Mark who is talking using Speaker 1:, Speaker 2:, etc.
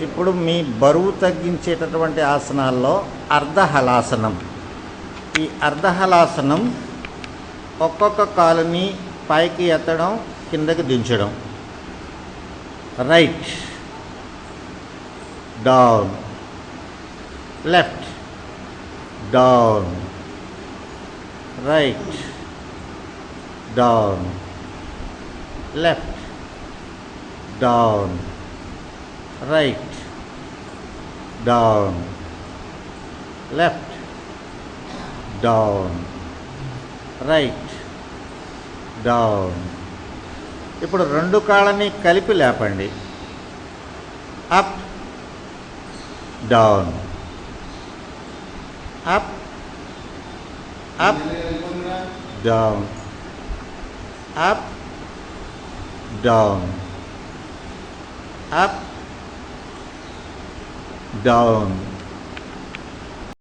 Speaker 1: ఇప్పుడు మీ బరువు తగ్గించేటటువంటి ఆసనాల్లో అర్ధహలాసనం. ఈ అర్ధహలాసనం ఒక్కొక్క కాలుని పైకి ఎత్తడం కిందకి దించడం. Right. Down. Left. Down. Right. Down. Left. Down. Right down left down right down ఇప్పుడు రెండు కాళ్ళని కలిపి లేపండి. Up down up up down up down up down